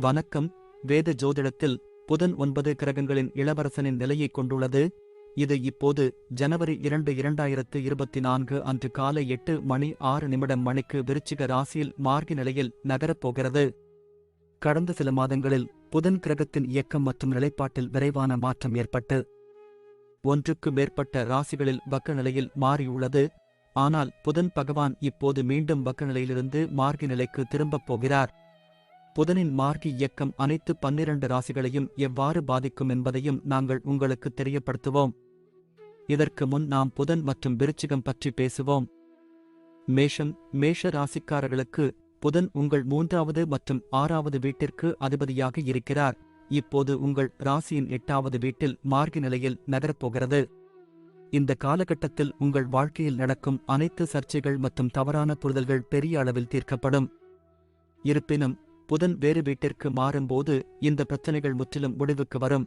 வணக்கம். வேத ஜோதிடத்தில் புதன் ஒன்பது கிரகங்களின் இளவரசனின் நிலையை கொண்டுள்ளது. இது இப்போது ஜனவரி இரண்டு இரண்டாயிரத்து இருபத்தி நான்கு அன்று காலை எட்டு மணி ஆறு நிமிடம் மணிக்கு விருச்சிக ராசியில் மார்கி நிலையில் நகரப் போகிறது. கடந்த சில மாதங்களில் புதன் கிரகத்தின் இயக்கம் மற்றும் நிலைப்பாட்டில் விரைவான மாற்றம் ஏற்பட்டு ஒன்றுக்கு மேற்பட்ட ராசிகளில் வக்க நிலையில் மாறியுள்ளது. ஆனால் புதன் பகவான் இப்போது மீண்டும் வக்க நிலையிலிருந்து மார்கி நிலைக்கு திரும்பப் போகிறார். புதனின் மார்கி இயக்கம் அனைத்து பன்னிரண்டு ராசிகளையும் எவ்வாறு பாதிக்கும் என்பதையும் நாங்கள் உங்களுக்கு தெரியப்படுத்துவோம். இதற்கு முன் நாம் புதன் மற்றும் விருச்சிகம் பற்றி பேசுவோம். மேஷம் மேஷ ராசிக்காரர்களுக்கு புதன் உங்கள் மூன்றாவது மற்றும் ஆறாவது வீட்டிற்கு அதிபதியாக இருக்கிறார். இப்போது உங்கள் ராசியின் எட்டாவது வீட்டில் மார்கி நிலையில் நகரப்போகிறது இந்த காலகட்டத்தில் உங்கள் வாழ்க்கையில் நடக்கும் அனைத்து சர்ச்சைகள் மற்றும் தவறான புரிதல்கள் பெரிய அளவில் தீர்க்கப்படும். இருப்பினும் புதன் வேறு வீட்டிற்கு மாறும்போது இந்த பிரச்சனைகள் முற்றிலும் முடிவுக்கு வரும்.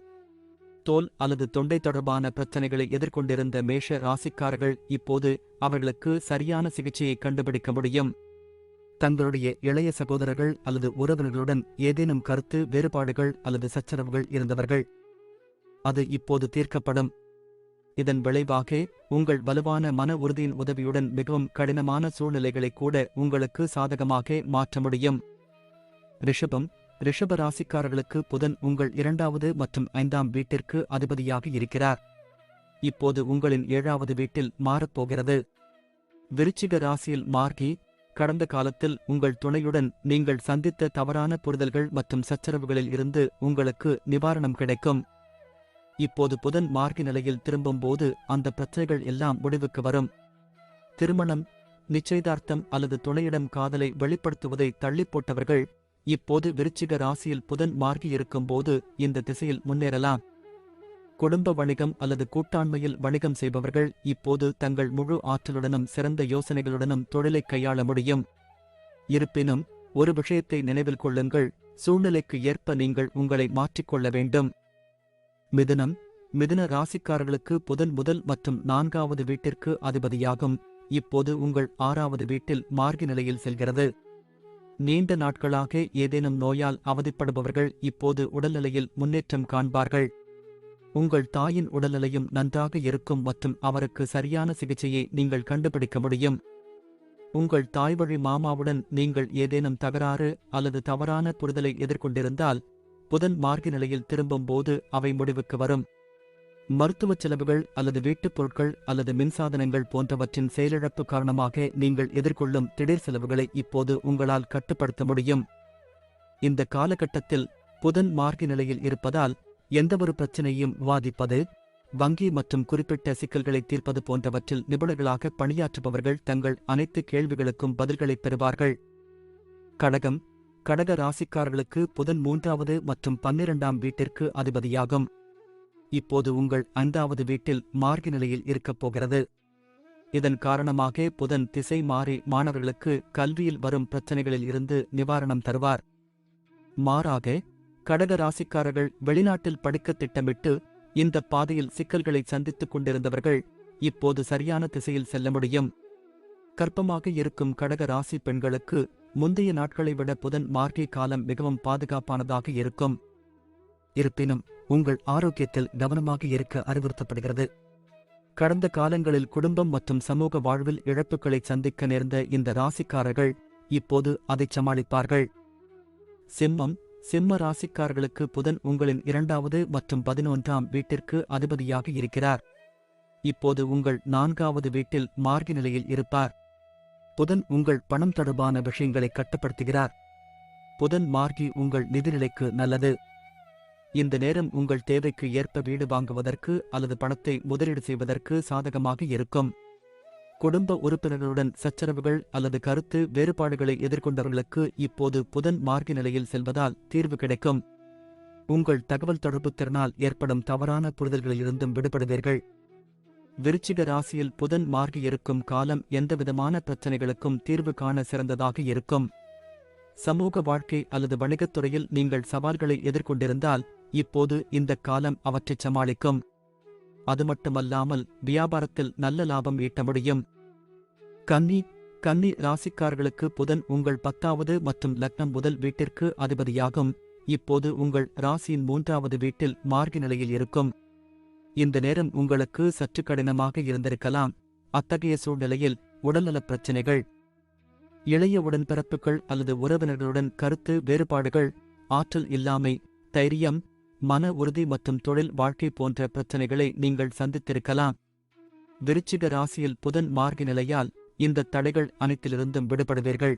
தோல் அல்லது தொண்டை தொடர்பான பிரச்சனைகளை எதிர்கொண்டிருந்த மேஷ ராசிக்காரர்கள் இப்போது அவர்களுக்கு சரியான சிகிச்சையை கண்டுபிடிக்க முடியும். தங்களுடைய இளைய சகோதரர்கள் அல்லது உறவினர்களுடன் ஏதேனும் கருத்து வேறுபாடுகள் அல்லது சச்சரவுகள் இருந்தவர்கள் அது இப்போது தீர்க்கப்படும். இதன் விளைவாக உங்கள் வலுவான மன உறுதியின் உதவியுடன் மிகவும் கடினமான சூழ்நிலைகளை கூட உங்களுக்கு சாதகமாக மாற்ற முடியும். ரிஷபம் ரிஷப ராசிக்காரர்களுக்கு புதன் உங்கள் இரண்டாவது மற்றும் ஐந்தாம் வீட்டிற்கு அதிபதியாக இருக்கிறார். இப்போது உங்களின் ஏழாவது வீட்டில் மாறப்போகிறது விருச்சிக ராசியில் மார்கி கடந்த காலத்தில் உங்கள் துணையுடன் நீங்கள் சந்தித்த தவறான புரிதல்கள் மற்றும் சச்சரவுகளில் இருந்து உங்களுக்கு நிவாரணம் கிடைக்கும். இப்போது புதன் மார்கி நிலையில் திரும்பும்போது அந்த பிரச்சனைகள் எல்லாம் முடிவுக்கு வரும். திருமணம் நிச்சயதார்த்தம் அல்லது துணையிடம் காதலை வெளிப்படுத்துவதை தள்ளிப் போட்டவர்கள் இப்போது விருச்சிக ராசியில் புதன் மார்கி இருக்கும்போது இந்த திசையில் முன்னேறலாம். குடும்ப வணிகம் அல்லது கூட்டாண்மையில் வணிகம் செய்பவர்கள் இப்போது தங்கள் முழு ஆற்றலுடனும் சிறந்த யோசனைகளுடனும் தொழிலை கையாள முடியும். இருப்பினும் ஒரு விஷயத்தை நினைவில் கொள்ளுங்கள் சூழ்நிலைக்கு ஏற்ப நீங்கள் உங்களை மாற்றிக்கொள்ள வேண்டும். மிதுனம் மிதுன ராசிக்காரர்களுக்கு புதன் முதல் மற்றும் நான்காவது வீட்டிற்கு அதிபதியாகும். இப்போது உங்கள் ஆறாவது வீட்டில் மார்கி நிலையில் செல்கிறது. நீண்ட நாட்களாக ஏதேனும் நோயால் அவதிப்படுபவர்கள் இப்போது உடல்நிலையில் முன்னேற்றம் காண்பார்கள். உங்கள் தாயின் உடல்நிலையும் நன்றாக இருக்கும் மற்றும் அவருக்கு சரியான சிகிச்சையை நீங்கள் கண்டுபிடிக்க முடியும். உங்கள் தாய்வழி மாமாவுடன் நீங்கள் ஏதேனும் தகராறு அல்லது தவறான புரிதலை எதிர்கொண்டிருந்தால் புதன் மார்க்க நிலையில் திரும்பும்போது அவை முடிவுக்கு வரும். மருத்துவச் செலவுகள் அல்லது வீட்டுப் பொருட்கள் அல்லது மின்சாதனங்கள் போன்றவற்றின் செயலிழப்பு காரணமாக நீங்கள் எதிர்கொள்ளும் திடீர் செலவுகளை இப்போது உங்களால் கட்டுப்படுத்த முடியும். இந்த காலகட்டத்தில் புதன் மார்க்க நிலையில் இருப்பதால் எந்தவொரு பிரச்சனையும் விவாதிப்பது வங்கி மற்றும் குறிப்பிட்ட சிக்கல்களை தீர்ப்பது போன்றவற்றில் நிபுணர்களாக பணியாற்றுபவர்கள் தங்கள் அனைத்து கேள்விகளுக்கும் பதில்களைப் பெறுவார்கள். கடகம் கடக ராசிக்காரர்களுக்கு புதன் மூன்றாவது மற்றும் பன்னிரண்டாம் வீட்டிற்கு அதிபதியாகும். இப்போது உங்கள் ஐந்தாவது வீட்டில் மார்கி நிலையில் இருக்கப் போகிறது. இதன் காரணமாக புதன் திசை மாறி மாணவர்களுக்கு கல்வியில் வரும் பிரச்சனைகளில் இருந்து நிவாரணம் தருவார். மாறாக கடக ராசிக்காரர்கள் வெளிநாட்டில் படிக்க திட்டமிட்டு இந்த பாதையில் சிக்கல்களை சந்தித்துக் கொண்டிருந்தவர்கள் இப்போது சரியான திசையில் செல்ல முடியும். கற்பமாக இருக்கும் கடக ராசி பெண்களுக்கு முந்தைய நாட்களை விட புதன் மார்கை காலம் மிகவும் பாதுகாப்பானதாக இருக்கும். இருப்பினும் உங்கள் ஆரோக்கியத்தில் கவனமாக இருக்க அறிவுறுத்தப்படுகிறது. கடந்த காலங்களில் குடும்பம் மற்றும் சமூக வாழ்வில் இழப்புகளை சந்திக்க நேர்ந்த இந்த ராசிக்காரர்கள் இப்போது அதைச் சமாளிப்பார்கள். சிம்மம் சிம்ம ராசிக்காரர்களுக்கு புதன் உங்களின் இரண்டாவது மற்றும் பதினொன்றாம் வீட்டிற்கு அதிபதியாக இருக்கிறார். இப்போது உங்கள் நான்காவது வீட்டில் மார்கி நிலையில் இருப்பார். புதன் உங்கள் பணம் தொடர்பான விஷயங்களை கட்டுப்படுத்துகிறார். புதன் மார்கி உங்கள் நிதிநிலைக்கு நல்லது. இந்த நேரம் உங்கள் தேவைக்கு ஏற்ப வீடு வாங்குவதற்கு அல்லது பணத்தை முதலீடு செய்வதற்கு சாதகமாக இருக்கும். குடும்ப உறுப்பினர்களுடன் சச்சரவுகள் அல்லது கருத்து வேறுபாடுகளை எதிர்கொண்டவர்களுக்கு இப்போது புதன் மார்க்க நிலையில் செல்வதால் தீர்வு கிடைக்கும். உங்கள் தகவல் தொடர்பு திறனால் ஏற்படும் தவறான புரிதல்களிலிருந்தும் விடுபடுவீர்கள். விருச்சிக ராசியில் புதன் மார்கி இருக்கும் காலம் எந்தவிதமான பிரச்சனைகளுக்கும் தீர்வு காண சிறந்ததாக இருக்கும். சமூக வாழ்க்கை அல்லது வணிகத் துறையில் நீங்கள் சவால்களை எதிர்கொண்டிருந்தால் இப்போது இந்த காலம் அவற்றைச் சமாளிக்கும். அது மட்டுமல்லாமல் வியாபாரத்தில் நல்ல லாபம் ஈட்ட முடியும். கன்னி கன்னி ராசிக்காரர்களுக்கு புதன் உங்கள் பத்தாவது மற்றும் லக்னம் முதல் வீட்டிற்கு அதிபதியாகும். இப்போது உங்கள் ராசியின் மூன்றாவது வீட்டில் மார்கி நிலையில் இருக்கும். இந்த நேரம் உங்களுக்கு சற்று கடினமாக இருந்திருக்கலாம். அத்தகைய சூழ்நிலையில் உடல்நலப் பிரச்சினைகள் இளைய உடன்பிறப்புகள் அல்லது உறவினர்களுடன் கருத்து வேறுபாடுகள் ஆற்றல் இல்லாமை தைரியம் மன உறுதி மற்றும் தொழில் வாழ்க்கை போன்ற பிரச்சனைகளை நீங்கள் சந்தித்திருக்கலாம். விருச்சிக ராசியில் புதன் மார்க நிலையால் இந்த தடைகள் அனைத்திலிருந்தும் விடுபடுவீர்கள்.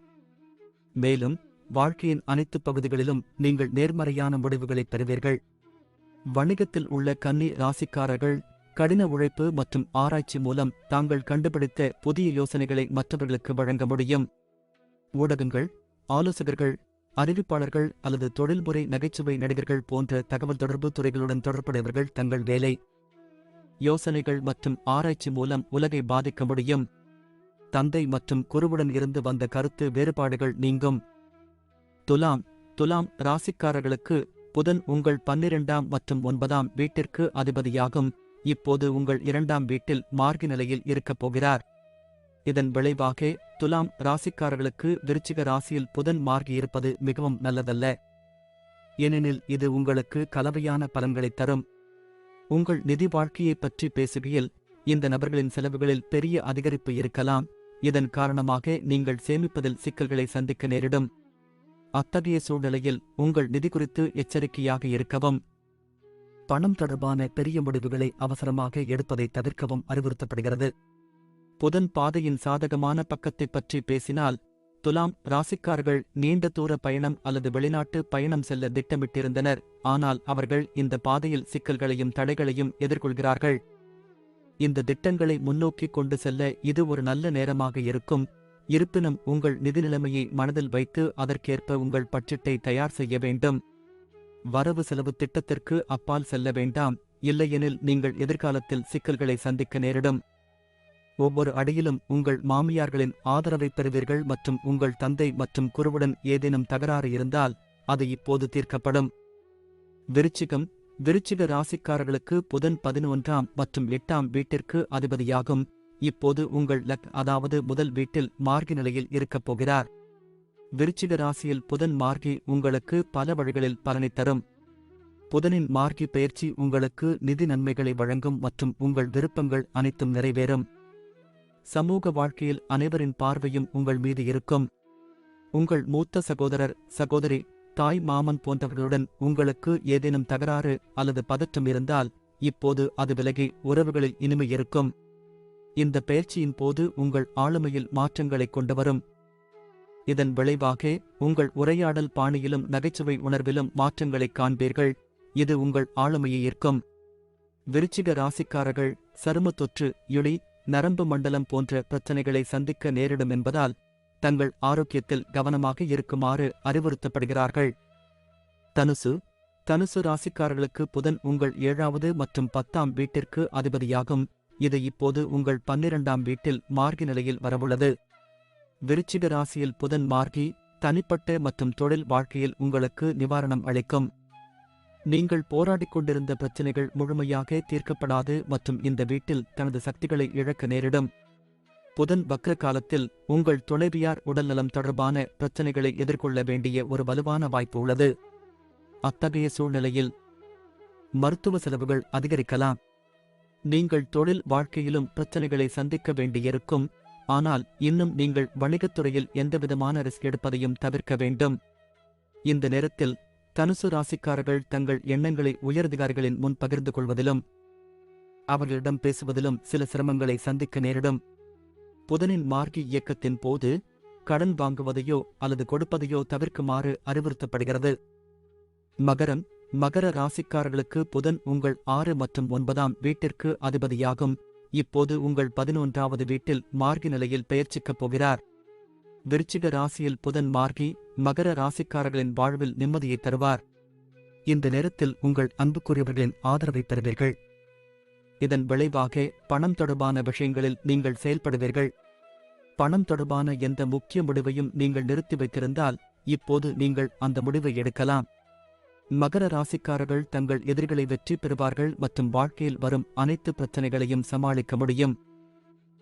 மேலும் வாழ்க்கையின் அனைத்து பகுதிகளிலும் நீங்கள் நேர்மறையான முடிவுகளை பெறுவீர்கள். வணிகத்தில் உள்ள கன்னி ராசிக்காரர்கள் கடின உழைப்பு மற்றும் ஆராய்ச்சி மூலம் தாங்கள் கண்டுபிடித்த புதிய யோசனைகளை மற்றவர்களுக்கு வழங்க முடியும். ஊடகங்கள் ஆலோசகர்கள் அறிவிப்பாளர்கள் அல்லது தொழில்முறை நகைச்சுவை நடிகர்கள் போன்ற தகவல் தொடர்பு துறைகளுடன் தொடர்புடையவர்கள் தங்கள் வேலை யோசனைகள் மற்றும் ஆராய்ச்சி மூலம் உலகை பாதிக்க முடியும். தந்தை மற்றும் குருவுடன் இருந்து வந்த கருத்து வேறுபாடுகள் நீங்கும். துலாம் துலாம் ராசிக்காரர்களுக்கு புதன் உங்கள் பன்னிரெண்டாம் மற்றும் ஒன்பதாம் வீட்டிற்கு அதிபதியாகும். இப்போது உங்கள் இரண்டாம் வீட்டில் மார்கி நிலையில் இருக்கப் போகிறார். இதன் விளைவாக துலாம் ராசிக்காரர்களுக்கு விருச்சிக ராசியில் புதன் மார்க் இருப்பது மிகவும் நல்லதல்ல. ஏனெனில் இது உங்களுக்கு கலவையான பலன்களை தரும். உங்கள் நிதி வாழ்க்கையைப் பற்றி பேசுகையில் இந்த நபர்களின் செலவுகளில் பெரிய அதிகரிப்பு இருக்கலாம். இதன் காரணமாக நீங்கள் சேமிப்பதில் சிக்கல்களை சந்திக்க நேரிடும். அத்தகைய சூழ்நிலையில் உங்கள் நிதி குறித்து எச்சரிக்கையாக இருக்கவும் பணம் தொடர்பான பெரிய முடிவுகளை அவசரமாக எடுப்பதை தவிர்க்கவும் அறிவுறுத்தப்படுகிறது. புதன் பாதையின் சாதகமான பக்கத்தைப் பற்றி பேசினால் துலாம் ராசிக்கார்கள் நீண்ட தூர பயணம் அல்லது வெளிநாட்டு பயணம் செல்ல திட்டமிட்டிருந்தனர். ஆனால் அவர்கள் இந்த பாதையில் சிக்கல்களையும் தடைகளையும் எதிர்கொள்கிறார்கள். இந்த திட்டங்களை முன்னோக்கி கொண்டு செல்ல இது ஒரு நல்ல நேரமாக இருக்கும். இருப்பினும் உங்கள் நிதி நிலைமையை மனதில் வைத்து அதற்கேற்ப உங்கள் பட்ஜெட்டை தயார் செய்ய வேண்டும். வரவு செலவு திட்டத்திற்கு அப்பால் செல்ல வேண்டாம். இல்லையெனில் நீங்கள் எதிர்காலத்தில் சிக்கல்களை சந்திக்க நேரிடும். ஒவ்வொரு அடியிலும் உங்கள் மாமியார்களின் ஆதரவை பெறுவீர்கள் மற்றும் உங்கள் தந்தை மற்றும் குருவுடன் ஏதேனும் தகராறு இருந்தால் அது இப்போது தீர்க்கப்படும். விருச்சிகம் விருச்சிக ராசிக்காரர்களுக்கு புதன் பதினொன்றாம் மற்றும் எட்டாம் வீட்டிற்கு அதிபதியாகும். இப்போது உங்கள் லக் அதாவது முதல் வீட்டில் மார்கி நிலையில் இருக்கப் போகிறார். விருச்சிக ராசியில் புதன் மார்கி உங்களுக்கு பல வழிகளில் பலனை தரும். புதனின் மார்கி பயிற்சி உங்களுக்கு நிதி நன்மைகளை வழங்கும் மற்றும் உங்கள் விருப்பங்கள் அனைத்தும் நிறைவேறும். சமூக வாழ்க்கையில் அனைவரின் பார்வையும் உங்கள் மீது இருக்கும். உங்கள் மூத்த சகோதரர் சகோதரி தாய் மாமன் போன்றவர்களுடன் உங்களுக்கு ஏதேனும் தகராறு அல்லது பதற்றம் இருந்தால் இப்போது அது விலகி உறவுகளில் இனிமை இருக்கும். இந்த பயிற்சியின் போது உங்கள் ஆளுமையில் மாற்றங்களைக் கொண்டு வரும். இதன் விளைவாக உங்கள் உரையாடல் பாணியிலும் நகைச்சுவை உணர்விலும் மாற்றங்களைக் காண்பீர்கள். இது உங்கள் ஆளுமையை ஈர்க்கும். விருச்சிக ராசிக்காரர்கள் சரும தொற்று இழி நரம்பு மண்டலம் போன்ற பிரச்சனைகளை சந்திக்க நேரிடும் என்பதால் தங்கள் ஆரோக்கியத்தில் கவனமாக இருக்குமாறு அறிவுறுத்தப்படுகிறார்கள். தனுசு தனுசு ராசிக்காரர்களுக்கு புதன் உங்கள் ஏழாவது மற்றும் பத்தாம் வீட்டிற்கு அதிபதியாகும். இது இப்போது உங்கள் பன்னிரண்டாம் வீட்டில் மார்கி நிலையில் வரவுள்ளது. விருச்சிக ராசியில் புதன் மார்கி தனிப்பட்ட மற்றும் தொழில் வாழ்க்கையில் உங்களுக்கு நிவாரணம் அளிக்கும். நீங்கள் போராடிக் கொண்டிருந்த பிரச்சினைகள் முழுமையாக தீர்க்கப்படாது மற்றும் இந்த வீட்டில் தனது சக்திகளை இழக்க நேரிடும். புதன் வக்ர காலத்தில் உங்கள் துணைவியார் உடல்நலம் தொடர்பான பிரச்சனைகளை எதிர்கொள்ள வேண்டிய ஒரு வலுவான வாய்ப்பு உள்ளது. அத்தகைய சூழ்நிலையில் மருத்துவ செலவுகள் அதிகரிக்கலாம். நீங்கள் தொழில் வாழ்க்கையிலும் பிரச்சனைகளை சந்திக்க வேண்டியிருக்கும். ஆனால் இன்னும் நீங்கள் வணிகத்துறையில் எந்தவிதமான ரிஸ்க் எடுப்பதையும் தவிர்க்க வேண்டும். இந்த நேரத்தில் தனுசு ராசிக்காரர்கள் தங்கள் எண்ணங்களை உயரதிகாரிகளின் முன் பகிர்ந்து கொள்வதிலும் அவர்களிடம் பேசுவதிலும் சில சிரமங்களை சந்திக்க நேரிடும். புதனின் மார்கி இயக்கத்தின் போது கடன் வாங்குவதையோ அல்லது கொடுப்பதையோ தவிர்க்குமாறு அறிவுறுத்தப்படுகிறது. மகரம் மகர ராசிக்காரர்களுக்கு புதன் உங்கள் ஆறு மற்றும் ஒன்பதாம் வீட்டிற்கு அதிபதியாகும். இப்போது உங்கள் பதினொன்றாவது வீட்டில் மார்கி நிலையில் பெயர்ச்சிக்கப் போகிறார். விருச்சிக ராசியில் புதன் மார்கி மகர ராசிக்காரர்களின் வாழ்வில் நிம்மதியை தருவார். இந்த நேரத்தில் உங்கள் அன்புக்குரியவர்களின் ஆதரவை பெறுவீர்கள். இதன் விளைவாக பணம் தொடர்பான விஷயங்களில் நீங்கள் செயல்படுவீர்கள். பணம் தொடர்பான எந்த முக்கிய முடிவையும் நீங்கள் நிறுத்தி வைத்திருந்தால் இப்போது நீங்கள் அந்த முடிவை எடுக்கலாம். மகர ராசிக்காரர்கள் தங்கள் எதிரிகளை வெற்றி பெறுவார்கள் மற்றும் வாழ்க்கையில் வரும் அனைத்து பிரச்சனைகளையும் சமாளிக்க முடியும்.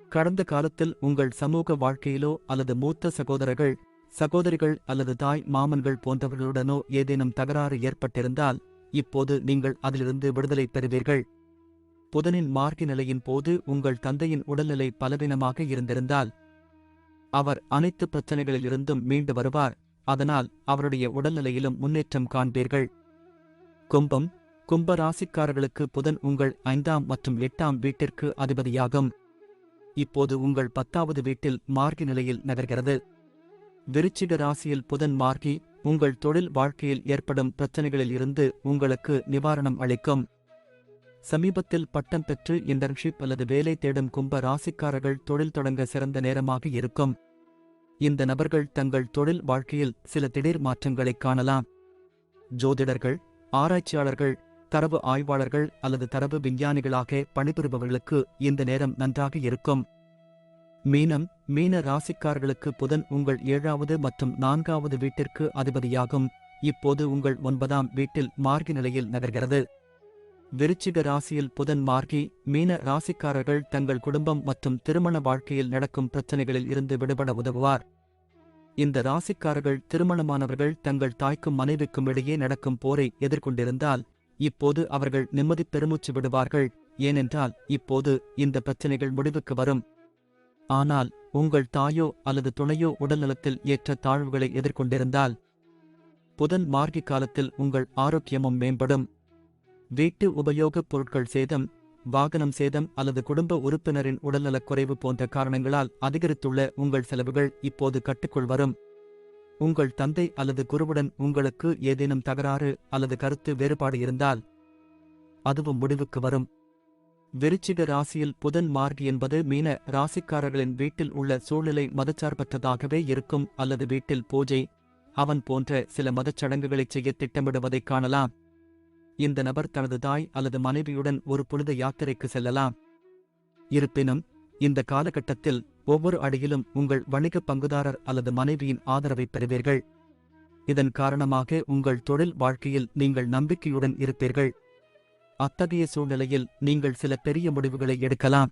கடந்த காலத்தில் உங்கள் சமூக வாழ்க்கையிலோ அல்லது மூத்த சகோதரர்கள் சகோதரிகள் அல்லது தாய் மாமன்கள் போன்றவர்களுடனோ ஏதேனும் தகராறு ஏற்பட்டிருந்தால் இப்போது நீங்கள் அதிலிருந்து விடுதலை பெறுவீர்கள். புதனின் மார்க்க நிலையின் போது உங்கள் தந்தையின் உடல்நிலை பலவீனமாக இருந்திருந்தால் அவர் அனைத்து பிரச்சனைகளிலிருந்தும் மீண்டு வருவார். அதனால் அவருடைய உடல்நிலையிலும் முன்னேற்றம் காண்பீர்கள். கும்பம் கும்ப ராசிக்காரர்களுக்கு புதன் உங்கள் ஐந்தாம் மற்றும் எட்டாம் வீட்டிற்கு அதிபதியாகும். இப்போது உங்கள் பத்தாவது வீட்டில் மார்க்க நிலையில் நகர்கிறது. விருச்சிக ராசியில் புதன் மார்கி உங்கள் தொழில் வாழ்க்கையில் ஏற்படும் பிரச்சனைகளில் இருந்து உங்களுக்கு நிவாரணம் அளிக்கும். சமீபத்தில் பட்டம் பெற்று இன்டர்ன்ஷிப் அல்லது வேலை தேடும் கும்ப ராசிக்காரர்கள் தொழில் தொடங்க சிறந்த நேரமாக இருக்கும். இந்த நபர்கள் தங்கள் தொழில் வாழ்க்கையில் சில திடீர் மாற்றங்களைக் காணலாம். ஜோதிடர்கள் ஆராய்ச்சியாளர்கள் தரவு ஆய்வாளர்கள் அல்லது தரவு விஞ்ஞானிகளாக பணிபுரிபவர்களுக்கு இந்த நேரம் நன்றாக இருக்கும். மீனம் மீன ராசிக்காரர்களுக்கு புதன் உங்கள் ஏழாவது மற்றும் நான்காவது வீட்டிற்கு அதிபதியாகும். இப்போது உங்கள் ஒன்பதாம் வீட்டில் மார்கி நிலையில் நகர்கிறது. விருச்சிக ராசியில் புதன் மார்கி மீன ராசிக்காரர்கள் தங்கள் குடும்பம் மற்றும் திருமண வாழ்க்கையில் நடக்கும் பிரச்சனைகளில் இருந்து விடுபட உதவுவார். இந்த ராசிக்காரர்கள் திருமணமானவர்கள் தங்கள் தாய்க்கும் மனைவிக்கும் இடையே நடக்கும் போரை எதிர்கொண்டிருந்தால் இப்போது அவர்கள் நிம்மதி பெருமூச்சு விடுவார்கள். ஏனென்றால் இப்போது இந்த பிரச்சனைகள் முடிவுக்கு வரும். ஆனால் உங்கள் தாயோ அல்லது துணையோ உடல்நலத்தில் ஏற்ற தாழ்வுகளை எதிர்கொண்டிருந்தால் புதன் மார்கி காலத்தில் உங்கள் ஆரோக்கியமும் மேம்படும். வீட்டு உபயோகப் பொருட்கள் சேதம் வாகனம் சேதம் அல்லது குடும்ப உறுப்பினரின் உடல்நலக் குறைவு போன்ற காரணங்களால் அதிகரித்துள்ள உங்கள் செலவுகள் இப்போது கட்டுக்குள் வரும். உங்கள் தந்தை அல்லது குருவுடன் உங்களுக்கு ஏதேனும் தகராறு அல்லது கருத்து வேறுபாடு இருந்தால் அதுவும் முடிவுக்கு வரும். விருச்சிக ராசியில் புதன் மார்கி என்பது மீன ராசிக்காரர்களின் வீட்டில் உள்ள சூழ்நிலை மதச்சார்பற்றதாகவே இருக்கும் அல்லது வீட்டில் பூஜை அவன் போன்ற சில மதச்சடங்குகளை செய்ய திட்டமிடுவதைக் காணலாம். இந்த நபர் தனது தாய் அல்லது மனைவியுடன் ஒரு புனித யாத்திரைக்கு செல்லலாம். இருப்பினும் இந்த காலகட்டத்தில் ஒவ்வொரு அடியிலும் உங்கள் வணிக பங்குதாரர் அல்லது மனைவியின் ஆதரவை பெறுவீர்கள். இதன் காரணமாக உங்கள் தொழில் வாழ்க்கையில் நீங்கள் நம்பிக்கையுடன் இருப்பீர்கள். அத்தகைய சூழ்நிலையில் நீங்கள் சில பெரிய முடிவுகளை எடுக்கலாம்.